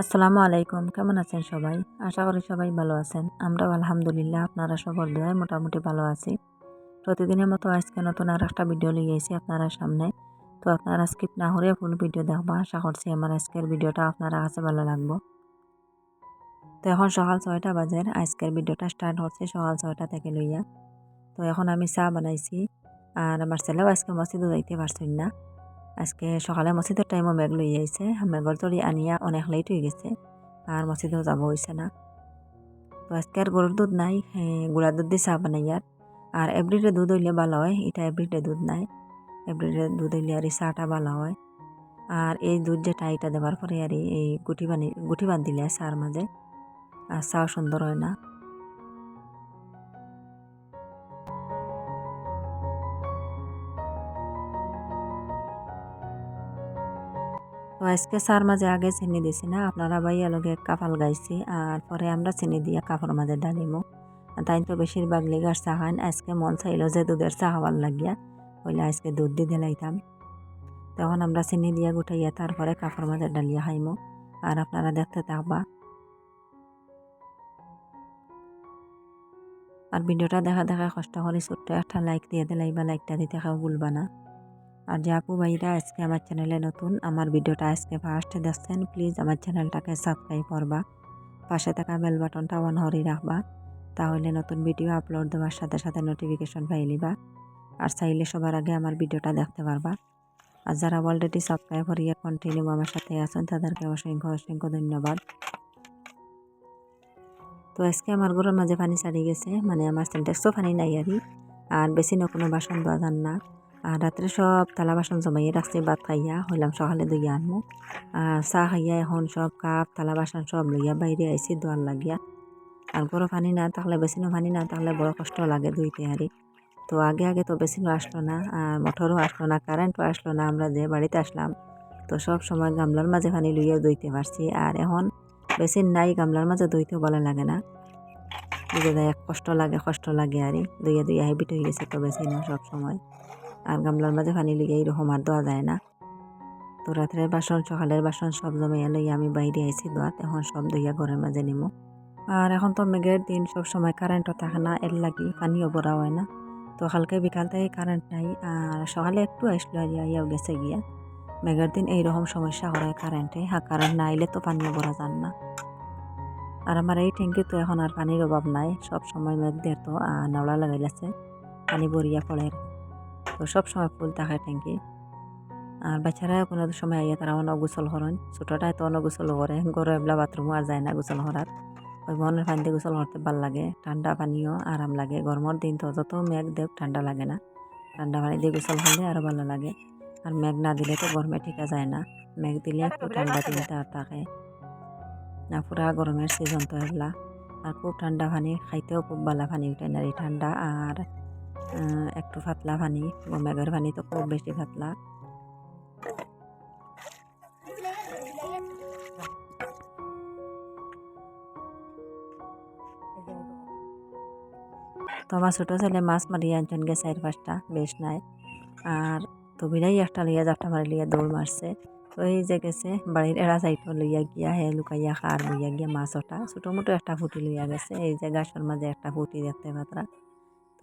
আসসালামু আলাইকুম। কেমন আছেন সবাই? আশা করি সবাই ভালো আছেন। আমরাও আলহামদুলিল্লাহ আপনারা সবার দোয়ায় মোটামুটি ভালো আছি। প্রতিদিনের মতো আজকে নতুন আর একটা ভিডিও লিয়ে এসেছি আপনারা সামনে। তো আপনারা স্কিপ না করে ফুল ভিডিও দেখবা। আশা করছি আমার আজকের ভিডিওটা আপনারা কাছে ভালো লাগবো। তো এখন সকাল ছয়টা বাজের আজকের ভিডিওটা স্টার্ট হচ্ছে সকাল ছয়টা থেকে লইয়া। তো এখন আমি চা বানাইছি। আর আমার ছেলেও আজকে মসজিদও যাইতে পারছেন না। আজকে সকালে মসজিদের টাইমও মেঘ লই আইছে। মেঘর তরি আনিয়া অনেক লেট হয়ে গেছে, আর মসজিদেও যাব হয়েছে না। তো আজকে আর গরুর দুধ নাই গুড়ার দুধ দিয়ে চা বানাইয়ার আর। এভরিডে দুধ হইলে ভালো হয়, এটা এভরিডে দুধ নাই। এভরিডে দুধ হইলে আর এই চাটা ভালো হয়। আর এই দুধ যেটা এটা দেওয়ার পরে আর এই গুটি বানি, গুটি বান দিলে চার মাঝে, আর চাও সুন্দর হয় না। তো আজকে সার মাঝে আগে চিনি দিছি না, আপনারা ভাইয়া লগে কাপাল গাইছি আর পরে আমরা চিনি দিয়া কাপড় মাঝে ডালিমো তাই তো বেশিরভাগ লেগার চা খান, আজকে মন চাইল যে দুধের চা খাওয়ার লাগিয়া হইলে আজকে দুধ দিয়ে দিলাইতাম তখন আমরা চিনি দিয়া গুটাইয়া তারপরে কাপড় মাঝে ডালিয়া খাইমো, আর আপনারা দেখতে থাকবা। আর ভিডিওটা দেখা দেখা কষ্ট করে ছোট্ট একটা লাইক দিয়ে দিলাইবা লাইকটা দিতে খাও ভুলবা না। আর যে আপু ভাইরা আজকে আমার চ্যানেলে নতুন, আমার ভিডিওটা আজকে ফার্স্ট দেখছেন প্লিজ আমার চ্যানেলটাকে সাবস্ক্রাইব করবা, পাশে থাকা বেল বাটনটা অন হরি রাখবা, তাহলে নতুন ভিডিও আপলোড দেওয়ার সাথে সাথে নোটিফিকেশন পাইলিবা আর চাইলে সবার আগে আমার ভিডিওটা দেখতে পারবা। আর যারা অলরেডি সাবস্ক্রাইব করিয়ে কন্টিনিউ আমার সাথে আছেন, তাদেরকে অসংখ্য অসংখ্য ধন্যবাদ। তো আজকে আমার ঘরের মাঝে পানি ছাড়ি গেছে মানে আমার সেন্টেক্সও পানি নাই আরই আর বেশি না কোনো বাসন যান না। আর রাত্রে সব থালা বাসন জমাইয়ে রাখছি, ভাত খাইয়া হইলাম সকালে দইয়া আনমু আর চাহ খাইয়া এখন সব কাপ, থালা বাসন সব লইয়া বাইরে আইসি দোয়ার লাগিয়া। আর গরম পানি না থাকলে বেশিনো পানি না থাকলে বড় কষ্ট লাগে দুইতে হারি তো আগে আগে তো বেশিনো আসলো না আর মোটরও আসলো না, কারেন্টও আসলো না, আমরা যে বাড়িতে আসলাম, তো সব সময় গামলার মাঝে পানি লইয়া দইতে পারছি। আর এখন বেশি নাই, গামলার মাঝে দইতেও ভালো লাগে না। বুঝে যায় কষ্ট লাগে কষ্ট লাগে আরে, দইয়া দইয়া হেবিট হয়ে গেছে তো বেশি না সব সময়। আর গামলার মাঝে পানি লইয়া এইরকম আর দেওয়া যায় না। তো রাত্রের বাসন, সকালের বাসন সব জমাইয়া লইয়া আমি বাইরে আইছি দোয়াত, এখন সব দইয়া ঘরের মাঝে নিমো। আর এখন তো মেঘের দিন, সব সময় কারেন্টও থাকে না, এর লাগি পানিও ভরা হয় না। তো কালকে বিকাল থেকে কারেন্ট নাই, আর সকালে একটু আসলো আর ইয়াও গেছে গিয়া। মেঘের দিন এইরকম সমস্যা হয় কারেন্টে হ্যাঁ কারেন্ট না আইলে তো পানিও ভরা যান না। আর আমার এই ট্যাঙ্কি তো এখন আর পানির অভাব নাই, সব সময় মেঘ দিয়ে তো নাওলা লাগাইলাছে, পানি ভরিয়া পড়ে। তো সব সময় ফুল থাকে ট্যাঙ্কি। আর বাচ্চারা কোনো সময় আইয়া তারা অন গোসল করেন ছোটোটাই তো অন গোসল করে, গরু এবলা বাথরুমও আর যায় না গোসল করার ওই মনের পানি দিয়ে গোসল করতে ভালো লাগে, ঠান্ডা পানিও আরাম লাগে। গরমের দিন তো যত মেঘ দেখ ঠান্ডা লাগে না। ঠান্ডা পানি দিয়ে গোসল হলে আরও ভালো লাগে। আর মেঘ না দিলে তো গরমে ঠিকা যায় না। মেঘ দিলে একটু ঠান্ডা দিনটা আর থাকে না, পুরা গরমের সিজন তো এগুলা। আর খুব ঠান্ডা পানি, খাইতেও খুব ভালো পানি উঠে না ঠান্ডা আর একটু পাতলা পানি মেঘের পানি তো খুব বেশি পাতলা তো আমার ছোটো ছেলে মাছ মারিয়ে আনছেন গে চার পাঁচটা, বেশ নাই। আর তো বিরাই একটা লইয়া জাপটা মারি লইয়া দৌড় মারছে। তো এই যে গেছে, বাড়ির এরা সাইডও লইয়া গিয়া হে লুকাইয়া খার লইয়া গিয়া মাছ ওটা। ছোটো মোটো একটা ফুটি লইয়া গেছে, এই যে গাছের মাঝে একটা ফুটি দেখতে পাত্রা।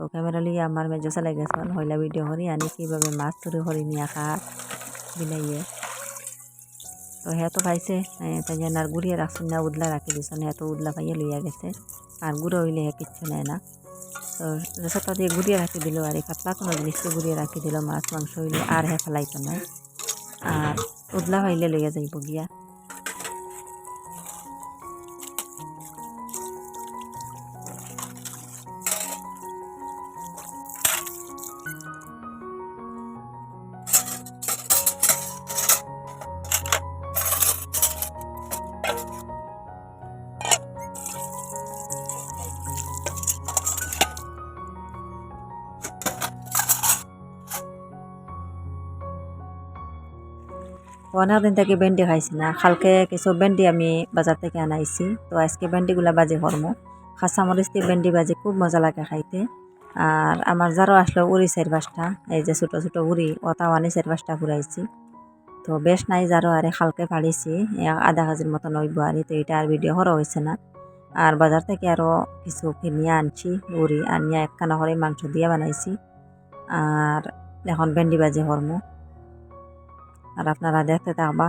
তো ক্যামেরা লইয়া আমার মেজো চালাই গেছেন হইলা ভিডিও করি আনি কীভাবে মাছ ধরে করি নিয়ে খার বিলাইয়ে। তো হে তো পাইছে তাই আর গুড়িয়ে রাখছেন না উদলা রাখি দিছেন হে তো উদলা পাইয়ে লইয়া গেছে আর গুঁড়ো হইলে হে কিচ্ছু নেয় না। তো রেসাটা দিয়ে গুড়িয়ে রাখি দিল আর এই পাতলা কোনো জিনিসকে গুড়িয়ে রাখি দিল, মাছ মাংস হইলে আর হে ফেলাইতো না আর উদলা পাইলে লইয়া যাইব গিয়া। অনেক দিন থেকে ভেন্ডি খাইছি না। খালকে কিছু ভেন্ডি আমি বাজার থেকে আনাইছি। তো আজকে ভেন্ডিগুলা বাজে করমো কাঁচামরিচ দিয়ে ভেন্ডি বাজে খুব মজা লাগে খাইতে। আর আমার যারও আসলো উড়ি চার পাঁচটা। এই যে ছোটো ছোটো উড়ি ওটাও আনি চার পাঁচটা ঘুরাইছি তো বেশ নাই যারও আরে খালকে পাড়িছি আধা কেজির মতন ওই আরি, তো এটা আর ভিডিও করা হয়েছে না। আর বাজার থেকে আরও কিছু কিনিয়ে আনছি উড়ি আনিয়া একখানা করে মাংস দিয়ে বানাইছি। আর এখন ভেন্ডি বাজি করমু আর আপনারা দেখতে থাকবা।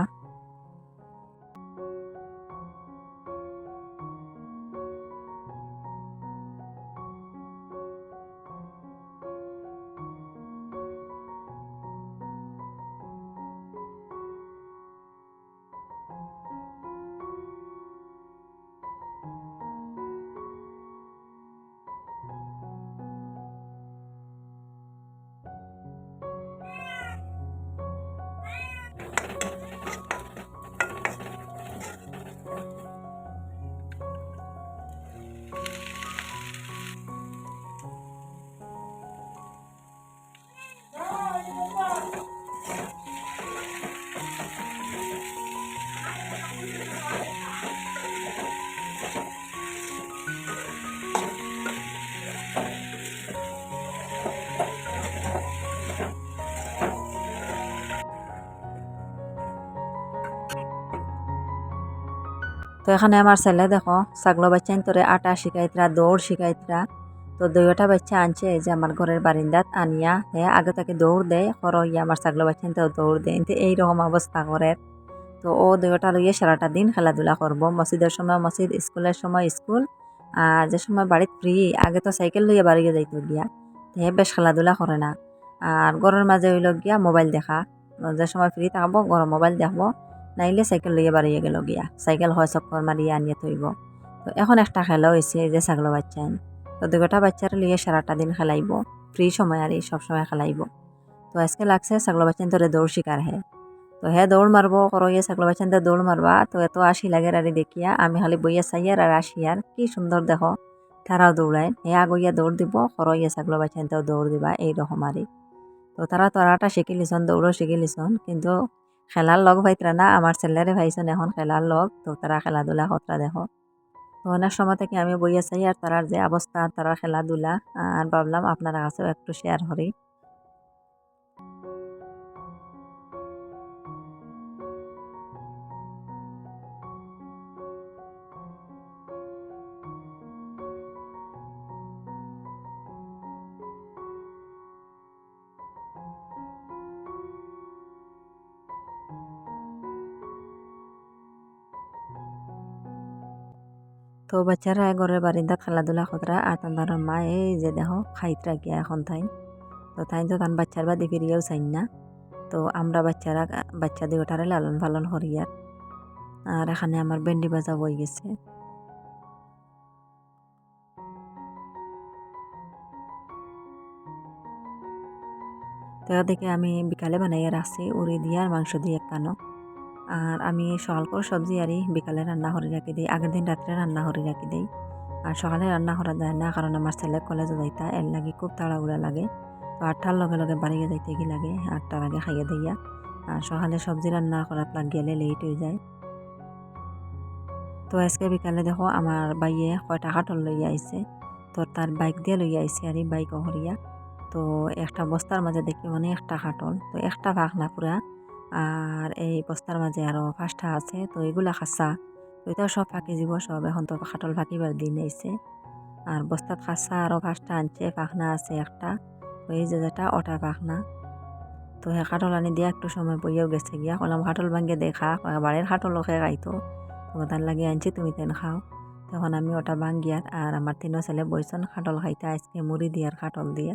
তো এখানে আমার ছেলে দেখো, ছাগলো বাচ্চা তোরে আটা শিখাইতরা, দৌড় শিখাইতরা। তো দুইটা বাচ্চা আনছে যে আমার ঘরের বারিন্দাত আনিয়া হে আগে তাকে দৌড় দেয় হর ইয়ে আমার ছাগলো বাচ্চা তো দৌড় দেয়। কিন্তু এইরকম অবস্থা করে। তো ও দুইটা লইয়ে সারাটা দিন খেলাধুলা করব। মসজিদের সময় মসজিদ, স্কুলের সময় স্কুল, আর যে সময় বাড়িত ফ্রি, আগে তো সাইকেল লইয়া বাড়িয়ে যাইতো গিয়া। হে বেশ খেলাধুলা করে না। আর ঘরের মাঝে হইল গিয়া মোবাইল দেখা। যে সময় ফ্রি থাকব, ঘর মোবাইল দেখব। নাইলে সাইকেল লইয়া বাড়িয়ে গেল গিয়া। সাইকেল হয় চক্কর মারিয়ে আনিয়ে থইব তো এখন একটা খেলা হয়েছে যে ছাগল বাচ্চা তো দুটা বাচ্চার লিয়ে সারাটা দিন খেলাইব। ফ্রি সময় আর সব সময় খেলাইব। তো আজকে লাগছে ছাগল বাচ্চান তোরে দৌড় শিকার হে। তো হে দৌড় মারবো করো ইয়ে ছাগল বাচ্চান দৌড় মারবা তো এত আসি লাগে আর দেখিয়া আমি খালি বইয়া চাই আর আসি আর কি সুন্দর দেখো তারাও দৌড়ায় হে আগইয়া দৌড় দিব করো ইয়ে ছাগল বাচ্চান দৌড় দিবা এইরকম আরই তো তারা তরাটা শিখি লিছন দৌড়ও শিখি লিছন কিন্তু খেলার লগ ভাইতরা না আমার ছেলেরে ভাইছেন এখন খেলার লগ, তো তারা খেলাধুলা কতটা দেখো। তো অনেক সময় থেকে আমি বই চাই আর তারার যে অবস্থা তারা খেলাধুলা আর ভাবলাম আপনারা কাছেও একটু শেয়ার করি তো বাচ্চারা ঘরের বারিন্দা খেলাধুলা খতরা, আর তার মা এই যে দেখো, খাইতরা গিয়া এখন তাই তো তাই তো তান বাচ্চার বাদে ফিরিয়েও চাইন না। তো আমরা বাচ্চারা, বাচ্চা দুটারে লালন পালন করি আর। আর এখানে আমার ভেন্ডি বাজা বই গেছে। তো দেখে আমি বিকালে বানাইয়া রাখছি, উড়ি দিয়ে আর মাংস দিয়ে কানো আর আমি সকাল করে সবজি আরি বিকালে রান্না করে রাখি দিই, আগের দিন রাত্রে রান্না করে রাখি দিই। আর সকালে রান্না করা যায় না, কারণ আমার ছেলে কলেজে যাইতা, এর লাগে খুব তাড়াহুড়া লাগে। তো আটটার লগে লগে বাড়িয়ে যাইতে কি লাগে, আটটার আগে খাইয়ে দিয়া আর সকালে সবজি রান্না লাগ গেলে লেট হয়ে যায়। তো আজকে বিকালে দেখো আমার বাইয়ে কয়টা কাঠল লইয়া আইছে, তো তার বাইক দিয়ে লইয়া আইছে আর বাইক হরিয়া তো একটা বস্তার মাঝে দেখি অনেকটা কাঠল তো একটা ভাগ না পুরা আর এই বস্তার মাঝে আরও পাঁচটা আছে, তো এগুলা খাসা। তো এটাও সব ফাঁকি যাব সব এখন তো খাটল ফাঁকিবার দিন আইছে। আর বস্তাত খাসা আরও পাঁচটা আনছে, পাখনা আছে একটা। এই যে যেটা, ওটা পাখনা। তো সেই কাটল আনি দিয়া একটু সময় বইয়াও গেছে গিয়া কলাম কাটল ভাঙ্গে দেখা বাড়ির কাটল খে তো তার লাগে আনছি, তুমি তেন খাও। তখন আমি ওটা ভাঙ্গিয়ার আর আমার তিনও ছেলে বইছন খাটল খাইতে আজকে মুড়ি দিয়ার খাটল দিয়ে।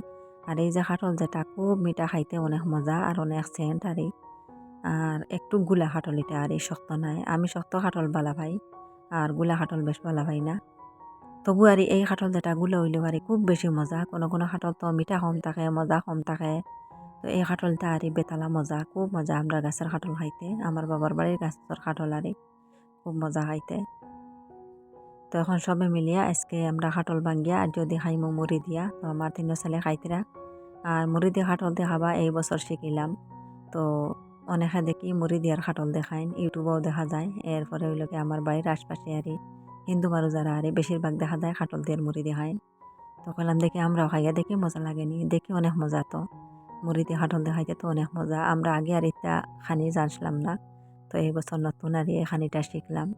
আর এই যে খাটল যেটা, খুব মিঠা খাইতে অনেক মজা আর অনেক সেন্ট আর আর একটু গুলা খাটল এটা আর এই শক্ত নাই। আমি শক্ত খাটল বালা ভাই, আরগুলা খাটল বেশ বালা ভাই না। তবু আর এই খাটল যেটা গুলা হইলেও আর খুব বেশি মজা। কোনো কোনো খাটল তো মিঠা কম থাকে, মজা কম থাকে। তো এই খাটলটা আর বেতালা মজা, খুব মজা আমরা গাছের খাটল খাইতে। আমার বাবার বাড়ির গাছের খাটল আর খুব মজা খাইতে। তো এখন সবে মিলিয়া আজকে আমরা খাটল ভাঙ্গিয়া আর যদি খাইমো মুড়ি দিয়া, তো আমার তিন ছেলে খাইতেরা আর মুড়ি দিয়ে খাটল দিয়ে খাবা এই বছর শিখিলাম। তো অনেকে দেখি মুড়ি দিয়ার খাটল দেখাইন ইউটিউবও দেখা যায়। এরপরে ওইলোকে আমার বাড়ির আশপাশে আরে হিন্দু মানুষ যারা, আরে বেশিরভাগ দেখা যায় খাটল দিয়ার মুড়ি দেখায় তো কইলাম, দেখি আমরাও খাইয়া দেখি, মজা লাগেনি দেখি অনেক মজা তো। মুড়ি দিয়ে খাটল দেখাইতে তো অনেক মজা। আমরা আগে আর এটা খানি জানছিলাম না। তো এই বছর নতুন আর এই খানিটা শিখলাম।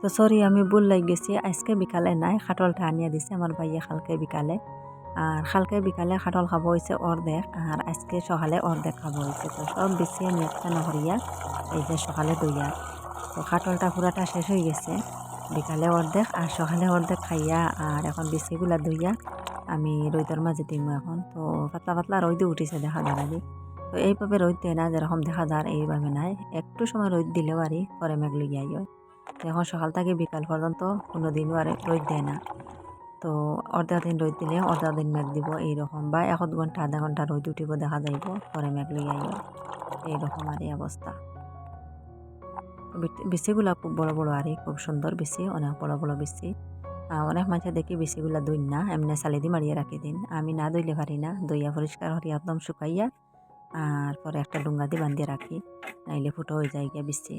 তো সরি আমি ভুল লাগ গেছি। আজকে বিকালে নাই খাটলটা আনিয়া দিছে আমার ভাইয়া খালকে বিকালে। আর খালকে বিকালে খাটল খাব হয়েছে অর্ধেক, আর আজকে সকালে অর্ধেক খাব হয়েছে তো সব বেশি আমি একটা নহরিয়া, এই যে সকালে দইয়া। তো খাটলটা পুরাটা শেষ হয়ে গেছে। বিকালে অর্ধেক, আর সকালে অর্ধেক খাইয়া, আর এখন বেশিগুলা দইয়া আমি রোদের মাঝে দিম এখন। তো পাতলা পাতলা রোদ উঠিছে দেখা যার আগে। তো এইভাবে রোদ দেয় না, যেরকম দেখা যার, এইভাবে নাই। একটু সময় রোদ দিলেও আরই পরে মেঘ লইয়া হয় এখন সকাল থেকে বিকাল পর্যন্ত কোনো দিনও আর রোদ দেয় না। তো অর্ধা দিন রোদ দিলে অর্ধা দিন মেঘ দিব এইরকম বা এক ঘণ্টা, আধা ঘণ্টা রোদ উঠিব দেখা যাইব, পরে মেঘ লই আইব। এইরকম আর এই অবস্থা। বেশিগুলা খুব বড় বড় আর খুব সুন্দর বেশি অনেক বড় বড় বেশি অনেক মানুষের দেখি বেশিগুলা দই না, এমনি চালি দি মারিয়ে রাখি দিন। আমি না দইলে পারি না, দইয়া পরিষ্কার হরিয়া একদম শুকাইয়া, আর পরে একটা ডুঙ্গা দিয়ে বান্ধিয়ে রাখি, নাইলে ফুটো হয়ে যায় গিয়া বেশি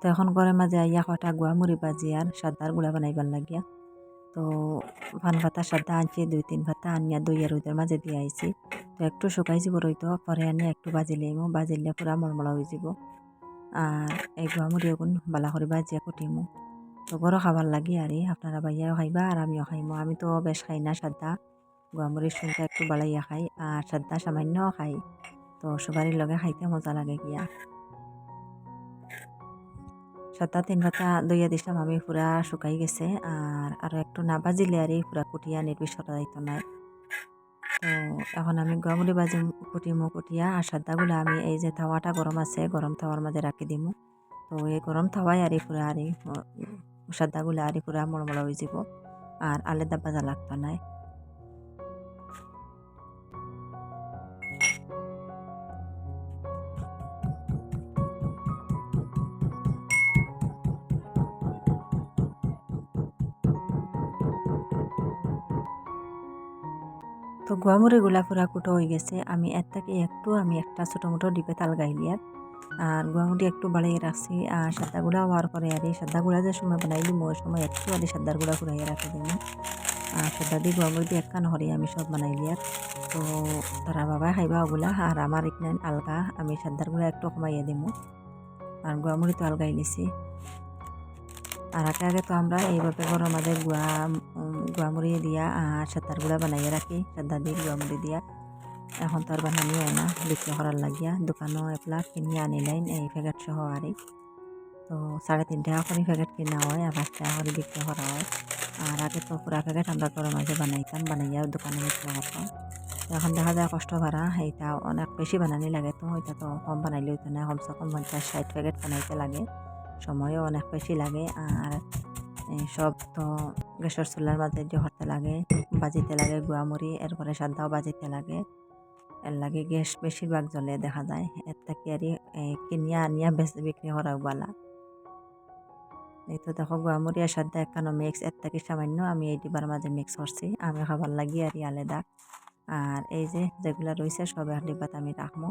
তো এখন ঘরের মাঝে আইয়া কটা গুয়া মুড়ি বাজি আর সাদার গুঁড়া বানাইবার লাগিয়া। তো পান পাতা সাদা আনছি, দুই তিন পাতা আনিয়া দই আর ওইটার মাঝে দিয়ে আইছি। তো একটু শুকাই যাব রইতো, পরে আনি একটু বাজিলেইমো বাজিলে পুরা মলমলা হয়ে যাব আর এই গুয়া মুড়ি এখন বালা করে বাজিয়া কুটিমো। তো ঘরও খাবার লাগি আর আপনারা বাইয়াও খাইবা আর আমিও খাইমো। আমি তো বেশ খাই না সাদা গুয়া মুড়ির সঙ্গে একটু বাড়াইয়া খাই, আর সাদা সামান্য খাই। তো সবারই লগে খাইতে মজা লাগে গিয়া। সাতটা তিন পাতা দইয়া দিছিলাম, আমি পুরা শুকাই গেছে। আর আরও একটু না বাজিলে আর পুরা কুটিয়া নির্বিষতা যাইতো নাই। তো এখন আমি গমুলি বাজি কুটিমু কুটিয়া, আর সাদাগুলো আমি এই যে তাওয়াটা গরম আছে, গরম তাওয়ার মাঝে রাখি দিমু। তো এই গরম তাওয়াই আর পুরা আর সাদাগুলো আর পুরা মলমলা হয়ে যাব আর আলাদা বাজা লাগতো নাই। তো গুয়ামুড়িগুলা পুরা কুটো হয়ে গেছে। আমি এর থেকে একটু, আমি একটা ছোটো মোটো ডিপে তাল গাইলিয়ার আর গুয়ামুড়ি একটু বাড়িয়ে রাখছি। আর সাদা গুঁড়া হওয়ার পরে আর এই সাদা গুঁড়া যে সময় বানাই দিম ওই সময় একটু আর সাদার গুঁড়া ঘুরাইয়া রাখি দিম আর সাদা দিয়ে গুয়ামুড়ি দিয়ে একখান হরি আমি সব বানাই লিয়ার তো তারা বাবা খাইবা ওগুলা আর আমার এখানে আলগা, আমি সাদার গুঁড়া একটু কমাইয়া দিম। আর গুয়ামুড়ি তো আলগাই নিছি আর আগে আগে তো আমরা এইভাবে ঘরের মাঝে গুয়া গুয়া মুড়ি দিয়া আর সাতার গুঁড়া বানাইয়া রাখি সাদা দিয়ে গুয়া মুড়ি দিয়া। এখন তো আর বানানি হয় না, বিক্রি করার লাগিয়া। দোকানও এপলা আনি লাইন এই প্যাকেট সহ আরই তো সাড়ে তিন টাকা করে প্যাকেট কিনা হয়, আর পাঁচ টাকা করে বিক্রি করা হয়। আর আগে তো পুরা প্যাকেট আমরা ঘরের মাঝে বানাইতাম, বানাইয়া দোকানে বিক্রি করতাম। এখন দেখা যায় কষ্ট করা সেইটা অনেক বেশি বানানি লাগে তো ওইটা তো কম বানাইলে হইতো না, কমসে কম পঞ্চাশ ষাট প্যাকেট বানাইতে লাগে। সময়ও অনেক বেশি লাগে আর সব তো গ্যাসের চুলার মাঝে যে হরতে লাগে, বাজিতে লাগে গুয়ামুড়ি, এরপরে সাদাও বাজিতে লাগে। এর লাগে গ্যাস বেশিরভাগ জ্বলে দেখা যায়। এর থেকে আর কিনিয়া আনিয়া বেশি বিক্রি করা বালা। এই তো দেখো গুয়ামুড়ি আর সাদা একখানো মিক্স এর থেকে সামান্য আমি এই ডিবার মাঝে মিক্স করছি। আমি খাবার লাগি আর আলাদা। আর এই যে যেগুলা রয়েছে সব এক ডিবাত আমি রাখব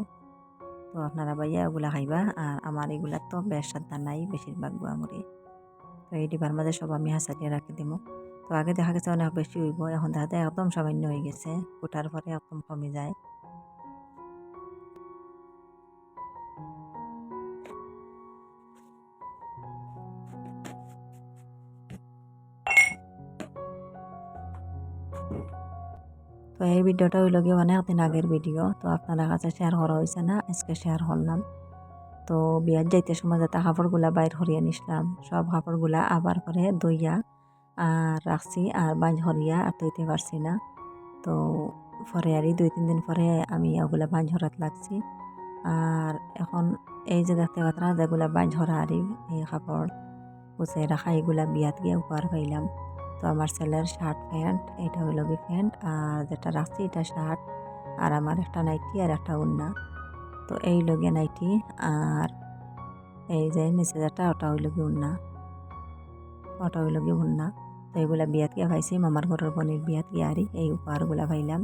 তো আপনারা ভাইয়া ওগুলা খাইবা, আর আমার এগুলা তো বেশ সাদা নাই বেশিরভাগ গুয়ামুড়ি তো এই ডিবার মাঝে সব আমি হাসাটিয়ে রাখি দিব তো আগে দেখা গেছে অনেক বেশি হইব, এখন দেখা যায় একদম সামান্য হয়ে গেছে, ওঠার পরে একদম কমে যায়। তো এই ভিডিওটা হইল গিয়ে অনেক দিন আগের ভিডিও। তো আপনারা কাছে শেয়ার করা হয়েছে না, আজকে শেয়ার করলাম। তো বিয়ার যাইতে সময় যাতে কাপড়গুলা বাইর হরিয়া নিসলাম সব কাপড়গুলা আবার করে দইয়া আর রাখছি আর বাঁধ হরিয়া আর তৈতে পারছি না। তো পরে আরই দুই তিন দিন পরে আমি ওগুলা বাঁধ হরাত লাগছি। আর এখন এই যে দেখতে পাত্রা যেগুলা বাঁধ হরা আরই এই কাপড় গুছে রাখা, এগুলা বিয়াত গিয়ে উপহার পাইলাম। তো আমার ছেলের শার্ট প্যান্ট, এটা হইল গি প্যান্ট আর যেটা রাখছি এটা শার্ট আর আমার একটা নাইটি আর একটা উন্না তো এই লগে নাইটি আর এই যে নিচে যেটা ওটা হইল গি উন্না ওটা হইল গিয়ে মুন্না তো এগুলা বিয়াত গিয়া পাইছি মামার ঘরের বনির বিয়াত গিয়া আরি, এই উপহারগুলা পাইলাম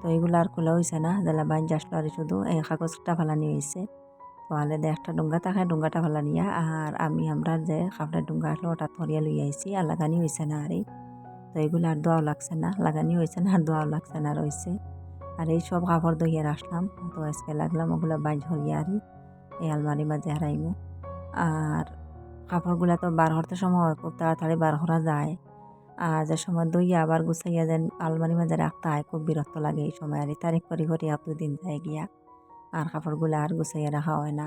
তো এইগুলো আর খোলা হয়েছে না যেলা বাইন আসলো আর শুধু, এই কাগজটা ফালানি হয়েছে আলে দে, একটা ডুঙ্গা থাকে ডুঙ্গাটা ফালানিয়া আর আমি আমরা যে কাপড়ের ডুঙ্গা আসলো ওটা থরিয়া লই আইছি, আর লাগানি হয়েছে না আর। এই তো এগুলো আর দোয়াও লাগছে না, লাগানি হয়েছে না, আর দোয়াও লাগছে না রয়েছে আর এই সব কাপড় দইয়া আসলাম। তো আজকে লাগলাম ওগুলো বাইন ঝরিয়া আরি, এই আলমারি মাঝে হারাইমু। আর কাপড়গুলা তো বার হরতে সময় খুব তাড়াতাড়ি বার করা যায়। আর যে সময় দইয়া আবার গুছাইয়া যেন আলমারি মাঝে রাখতে হয়, খুব বিরক্ত লাগে এই সময় আর। তারিখ করি করি এত দিন যায় গিয়া। আর কাপড়গুলো আর গুছাইয়া রাখা হয় না।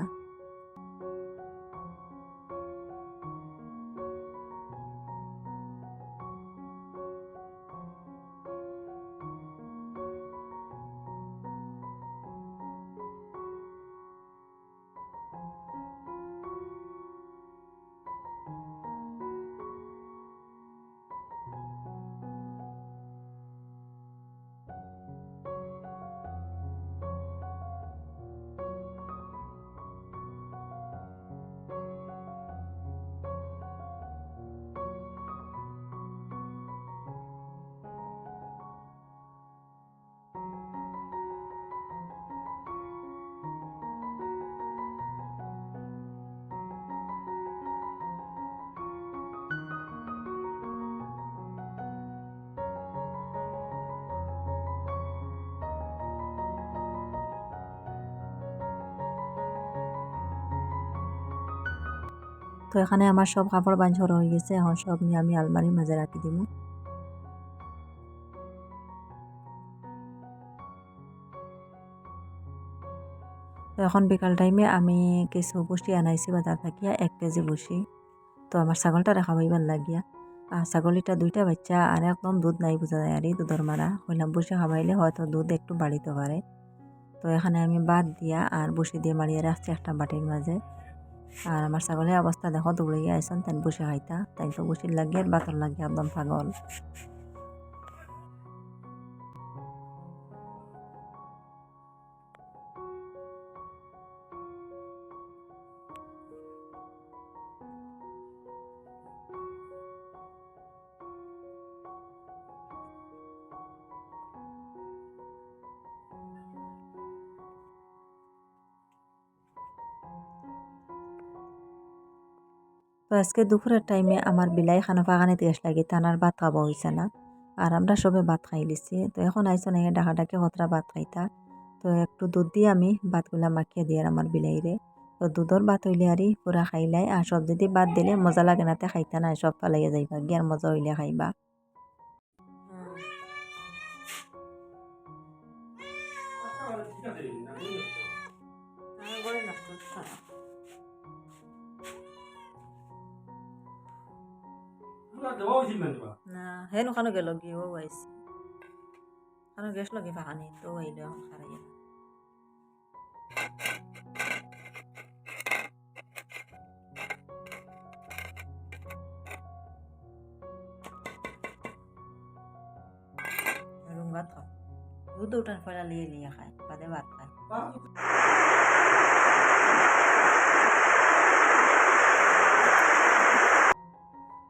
তো এখানে আমার সব কাপড় বাঞ্ছর হয়ে গেছে। এখন সব নিয়ে আমি আলমারির মাঝে রাখি দিব তো এখন বিকাল টাইমে আমি কিছু বসি আনাইছি বাজার থাকিয়া এক কেজি বসি তো আমার ছাগলটা রাখা হইবার লাগিয়া। আর ছাগলিটা দুইটা বাচ্চা আর একদম দুধ নাই বোঝা যায় আর দুধের মারা। হইলাম বসে খাবাইলে হয়তো দুধ একটু বাড়িতে পারে। তো এখানে আমি বাদ দিয়া আর বসে দিয়ে মারিয়ে রাখছি একটা বাটির মাঝে। আর আমার ছাগলের অবস্থা দেখো দৌড়াইয়া আইসন তাই বসে খাইতা তাই তো বসির লাগিয়ে বাতর লাগিয়ে একদম পাগল। আজকে দুপুরের টাইমে আমার বিলাই খানা ফাঁকানি তেস লাগে তানার ভাত খাব হয়েছে না। আর আমরা সবে ভাত খাই লিছি। তো এখন আইসো না ডাকা ডাকে হতরা ভাত খাইতা। তো একটু দুধ দিয়ে আমি, ভাতগুলা মাখিয়ে দিয়ে আমার বিলাইরে। তো দুধর ভাত হইলে আরই পুরা খাইলাই আর সব যদি ভাত দিলে মজা লাগে না তে খাইতা না সব ফালাইয়া যাইবা গিয়ার মজা হইলে খাইবা। না হেন ওখানে গেল গিয়ে ও আইসি ওখানে গেছিল কি ফাঁকানি তো আইলো এখন খারাইয়া রুম ভাত খাও দুধ উঠান ফেলা লিয়ে লিয়ে খায় বাদে ভাত খায়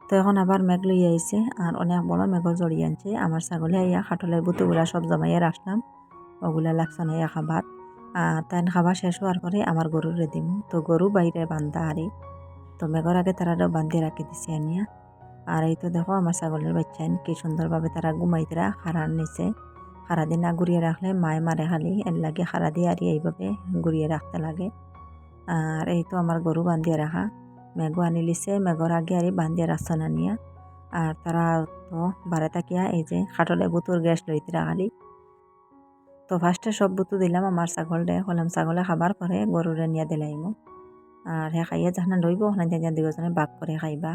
তো এখন আবার মেঘ লই আইছে, আর অনেক বড় মেঘর জড়িয়ে আনছে। আমার ছাগলে আইয়া খাটলের বুতুগুলা সব জমাইয়া রাখলাম, ওগুলা লাগছে না, ইয়া খাবার। আর তাই খাবার শেষ হওয়ার পরে আমার গরুরে দিম তো গরু বাইরে বান্ধা আরে তো মেঘর আগে তারা বান্ধিয়ে রাখি দিছি আনিয়া। আর এই তো দেখো আমার ছাগলের বাচ্চা কি সুন্দরভাবে তারা ঘুমাইতরা খারার নিচে সারা দিন না ঘুরিয়ে রাখলে মায়ে মারে খালি, এর লাগে সারা দিয়ে আর এইভাবে ঘুরিয়ে রাখতে লাগে। আর এই তো আমার গরু বান্ধিয়ে রাখা। মেঘো আনি লিছে মেঘর আগে আর বান্ধি রাখছে না নিয়া আর তারা তো বারে তাকিয়া এই যে খাটলে বুতুর গ্যাস লইতে খালি তো ফার্স্টে সব বুতু দিলাম আমার ছাগলরে হলাম ছাগলে খাবার পরে গরুরে নিয়ে দিলাইমু আর হে খাইয়া যাহানা লইব ওখানে দুজনে বাক করে খাইবা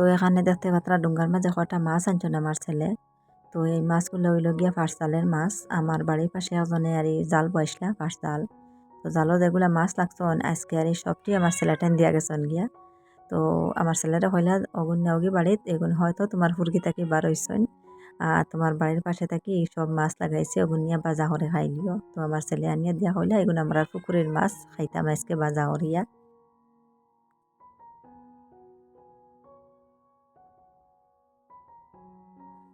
তো এখানে দেখতে পাত্রা ডুঙ্গার মাঝে কটা মাছ আনছেন আমার ছেলে? তো এই মাছগুলো হইল গিয়া ফার্সালের মাছ। আমার বাড়ির পাশে একজনে আর এই জাল বসলা ফার্সাল তো জালও যেগুলা মাছ লাগছন আজকে আর এই সবটি আমার ছেলেটান দিয়া গেছন গিয়া। তো আমার ছেলেটা হইলা অগুন নেওগি বাড়িত, এগুন হয়তো তোমার ফুরগি থাকি বার হইছন আর তোমার বাড়ির পাশে থাকি সব মাছ লাগাইছে ওগুন নিয়ে বাজা করে খাইলিও তো আমার ছেলে আনিয়া দিয়া হইলা এগুন আমরা পুকুরের মাছ, খাইতাম আজকে বাজা করিয়া